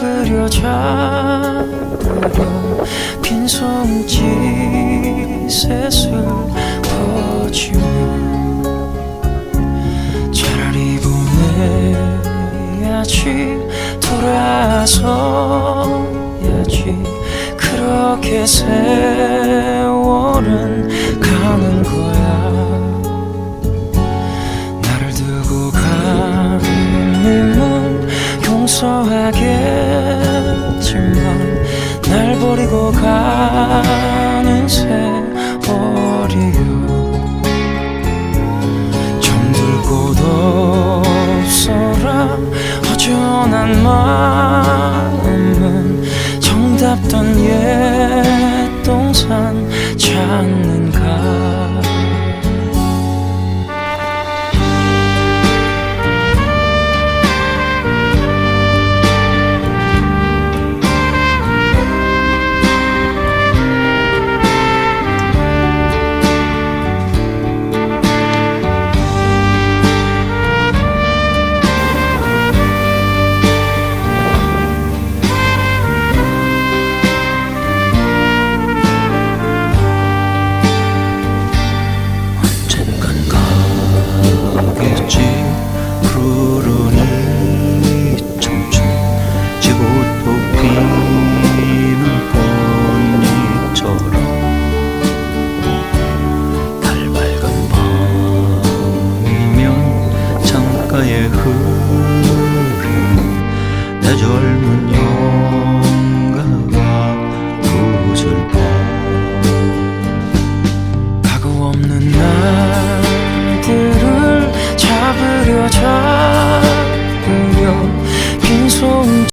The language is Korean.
잡으려 잡으려 빈손짓셋을 퍼지며 차라리 보내야지 돌아서야지 그렇게 세월은 가는 거야. 나를 두고 가는 님은 용서하 겠지만 날 버리고 가는 세월이요 잠들 곳 없어라. 허전한 마음은 정답던 옛 동산 찾는 젊은 여